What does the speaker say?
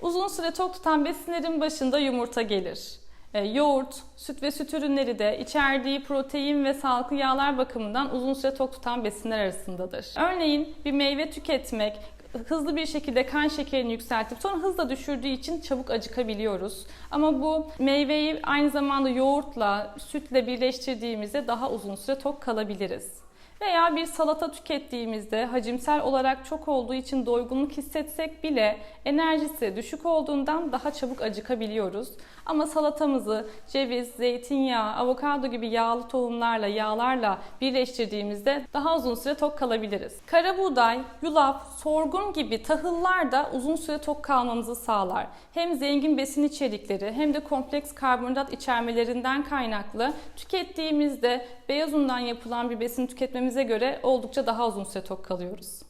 Uzun süre tok tutan besinlerin başında yumurta gelir. E, yoğurt, süt ve süt ürünleri de içerdiği protein ve sağlıklı yağlar bakımından uzun süre tok tutan besinler arasındadır. Örneğin bir meyve tüketmek hızlı bir şekilde kan şekerini yükseltip sonra hızla düşürdüğü için çabuk acıkabiliyoruz. Ama bu meyveyi aynı zamanda yoğurtla, sütle birleştirdiğimizde daha uzun süre tok kalabiliriz. Veya bir salata tükettiğimizde hacimsel olarak çok olduğu için doygunluk hissetsek bile enerjisi düşük olduğundan daha çabuk acıkabiliyoruz. Ama salatamızı ceviz, zeytinyağı, avokado gibi yağlı tohumlarla, yağlarla birleştirdiğimizde daha uzun süre tok kalabiliriz. Kara buğday, yulaf, sorgun gibi tahıllar da uzun süre tok kalmamızı sağlar. Hem zengin besin içerikleri hem de kompleks karbonhidrat içermelerinden kaynaklı tükettiğimizde beyaz undan yapılan bir besin tüketmemize göre oldukça daha uzun süre tok kalıyoruz.